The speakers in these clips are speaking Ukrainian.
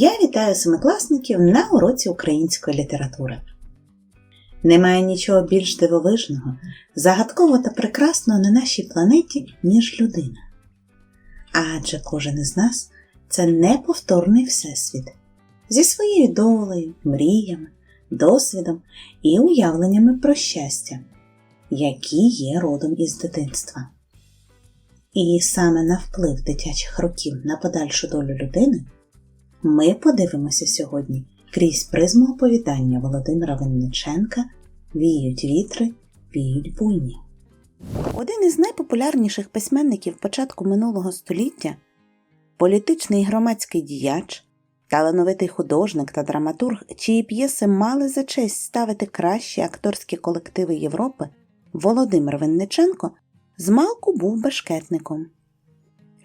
Я вітаю семикласників на уроці української літератури. Немає нічого більш дивовижного, загадкового та прекрасного на нашій планеті, ніж людина. Адже кожен із нас це неповторний всесвіт зі своєю долею, мріями, досвідом і уявленнями про щастя, які є родом із дитинства. І саме на вплив дитячих років на подальшу долю людини ми подивимося сьогодні крізь призму оповідання Володимира Винниченка Віють вітри, віють буйні. Один із найпопулярніших письменників початку минулого століття, політичний і громадський діяч, талановитий художник та драматург, чиї п'єси мали за честь ставити кращі акторські колективи Європи, Володимир Винниченко змалку був бешкетником.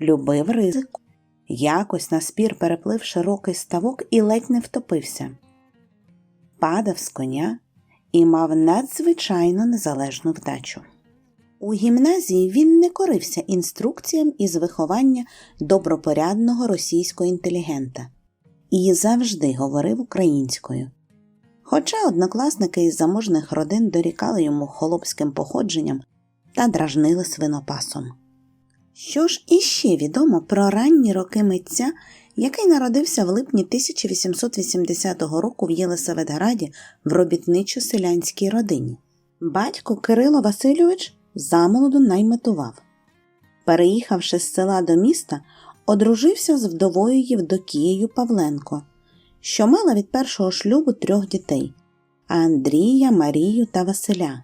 Любив ризику, якось на спір переплив широкий ставок і ледь не втопився. Падав з коня і мав надзвичайно незалежну вдачу. У гімназії він не корився інструкціям із виховання добропорядного російського інтелігента і завжди говорив українською. Хоча однокласники із заможних родин дорікали йому холопським походженням та дражнили свинопасом. Що ж іще відомо про ранні роки митця, який народився в липні 1880 року в Єлисаветграді в робітничо-селянській родині. Батько Кирило Васильович замолоду найметував. Переїхавши з села до міста, одружився з вдовою Євдокією Павленко, що мала від першого шлюбу трьох дітей Андрія, Марію та Василя.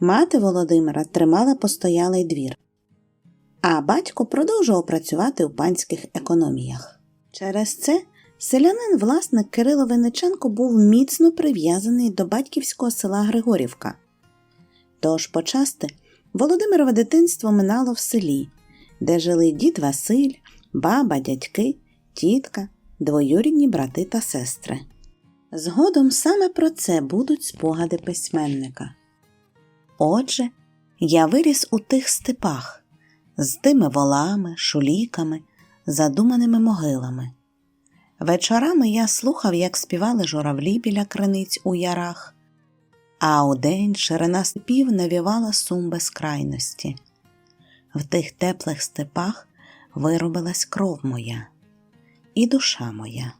Мати Володимира тримала постоялий двір, а батько продовжував працювати у панських економіях. Через це селянин власник Кирило Винниченко був міцно прив'язаний до батьківського села Григорівка. Тож почасти Володимирове дитинство минало в селі, де жили дід Василь, баба, дядьки, тітка, двоюрідні брати та сестри. Згодом саме про це будуть спогади письменника. Отже, я виріс у тих степах з тими волами, шуліками, задуманими могилами. Вечорами я слухав, як співали журавлі біля криниць у ярах, а удень ширина степів навівала сум безкрайності. В тих теплих степах виробилась кров моя і душа моя.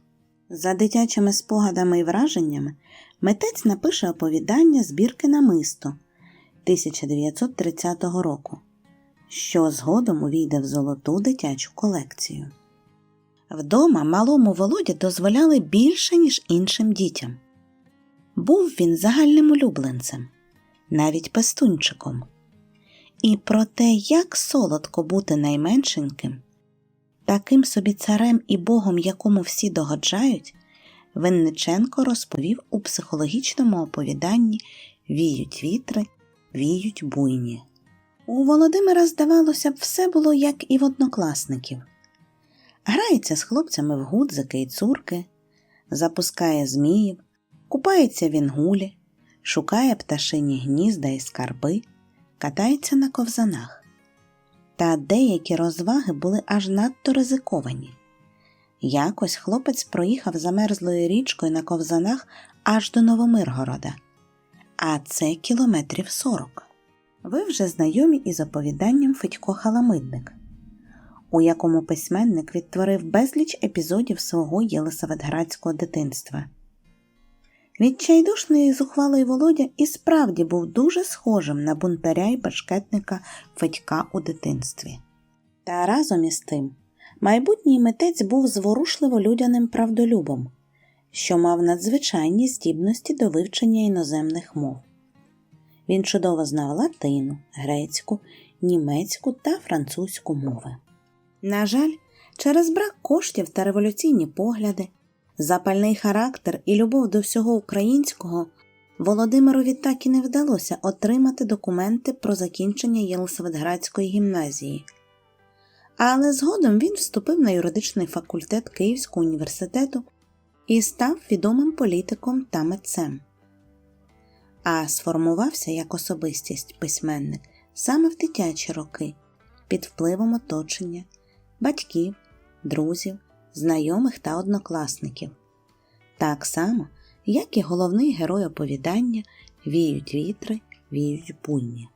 За дитячими спогадами і враженнями митець напише оповідання збірки намисто 1930 року, що згодом увійде в золоту дитячу колекцію. Вдома малому Володі дозволяли більше, ніж іншим дітям. Був він загальним улюбленцем, навіть пестунчиком. І про те, як солодко бути найменшеньким, таким собі царем і богом, якому всі догоджають, Винниченко розповів у психологічному оповіданні Віють вітри, віють буйні. У Володимира, здавалося б, все було як і в однокласників. Грається з хлопцями в гудзики і цурки, запускає зміїв, купається в інгулі, шукає пташині гнізда і скарби, катається на ковзанах. Та деякі розваги були аж надто ризиковані. Якось хлопець проїхав замерзлою річкою на ковзанах аж до Новомиргорода, а це кілометрів сорок. Ви вже знайомі із оповіданням Федько Халамидник, у якому письменник відтворив безліч епізодів свого Єлисаветградського дитинства. Відчайдушний зухвалий Володя і справді був дуже схожим на бунтаря й башкетника Федька у дитинстві. Та разом із тим майбутній митець був зворушливо людяним правдолюбом, що мав надзвичайні здібності до вивчення іноземних мов. Він чудово знав латину, грецьку, німецьку та французьку мови. На жаль, через брак коштів та революційні погляди, запальний характер і любов до всього українського Володимирові так і не вдалося отримати документи про закінчення Єлисаветградської гімназії. Але згодом він вступив на юридичний факультет Київського університету і став відомим політиком та митцем. А сформувався як особистість письменник саме в дитячі роки під впливом оточення, батьків, друзів, знайомих та однокласників. Так само, як і головний герой оповідання Віють вітри, віють буйні.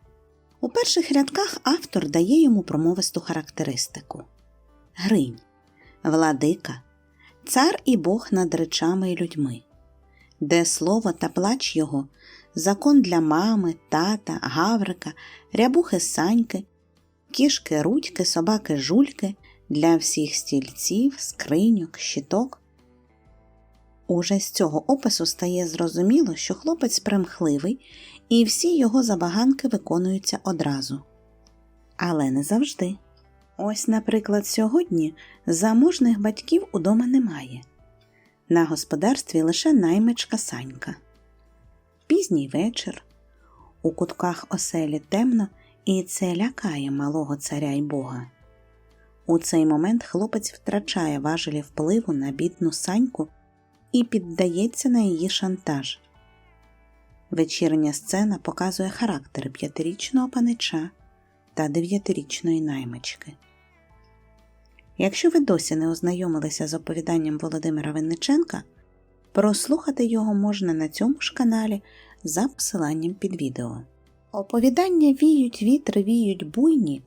У перших рядках автор дає йому промовисту характеристику. Гринь, владика, цар і Бог над речами і людьми, де слово та плач його, закон для мами, тата, гаврика, рябухи саньки, кішки рудьки, собаки жульки, для всіх стільців, скриньок, щиток. Уже з цього опису стає зрозуміло, що хлопець примхливий і всі його забаганки виконуються одразу. Але не завжди. Ось, наприклад, сьогодні заможних батьків удома немає. На господарстві лише наймичка Санька. Пізній вечір. У кутках оселі темно, і це лякає малого царя й бога. У цей момент хлопець втрачає важелі впливу на бідну саньку і піддається на її шантаж. Вечірня сцена показує характери п'ятирічного панича та дев'ятирічної наймички. Якщо ви досі не ознайомилися з оповіданням Володимира Винниченка, прослухати його можна на цьому ж каналі за посиланням під відео. Оповідання Віють вітри, віють буйні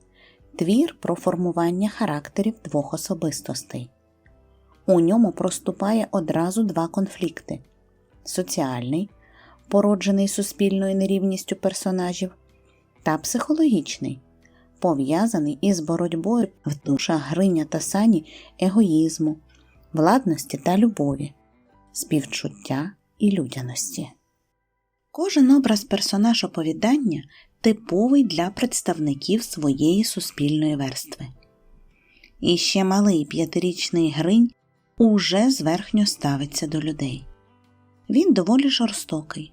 твір про формування характерів двох особистостей. У ньому проступає одразу два конфлікти соціальний, породжений суспільною нерівністю персонажів, та психологічний, пов'язаний із боротьбою в душах Гриня та Сані егоїзму, владності та любові, співчуття і людяності. Кожен образ персонаж оповідання типовий для представників своєї суспільної верстви. І ще малий п'ятирічний Гринь уже зверхньо ставиться до людей. Він доволі жорстокий,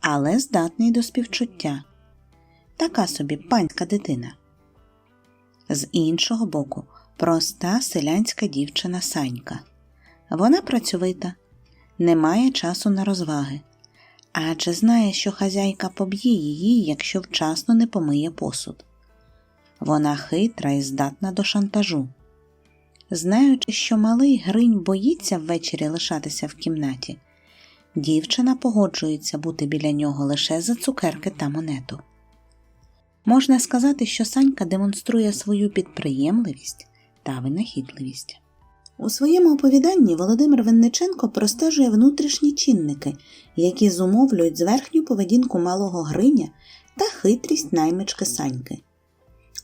але здатний до співчуття. Така собі панська дитина. З іншого боку, проста селянська дівчина Санька. Вона працьовита, не має часу на розваги, адже знає, що хазяйка поб'є її, якщо вчасно не помиє посуд. Вона хитра і здатна до шантажу. Знаючи, що малий Гринь боїться ввечері лишатися в кімнаті, дівчина погоджується бути біля нього лише за цукерки та монету. Можна сказати, що Санька демонструє свою підприємливість та винахідливість. У своєму оповіданні Володимир Винниченко простежує внутрішні чинники, які зумовлюють зверхню поведінку малого Гриня та хитрість наймички Саньки.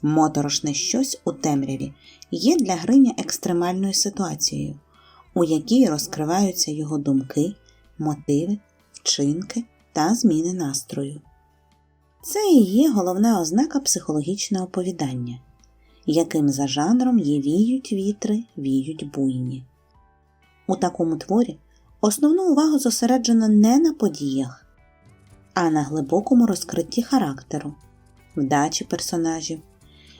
Моторошне щось у темряві є для Гриня екстремальною ситуацією, у якій розкриваються його думки, мотиви, вчинки та зміни настрою. Це і є головна ознака психологічного оповідання, яким за жанром є віють вітри, віють буйні. У такому творі основну увагу зосереджено не на подіях, а на глибокому розкритті характеру, вдачі персонажів,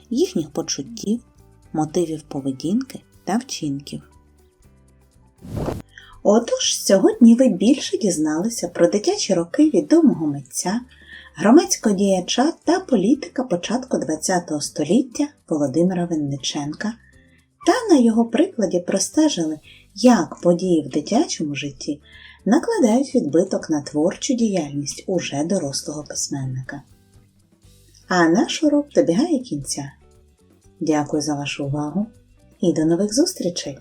їхніх почуттів, мотивів поведінки та вчинків. Отож, сьогодні ви більше дізналися про дитячі роки відомого митця, громадського діяча та політика початку ХХ століття Володимира Винниченка та на його прикладі простежили, як події в дитячому житті накладають відбиток на творчу діяльність уже дорослого письменника. А наш урок добігає кінця. Дякую за вашу увагу і до нових зустрічей!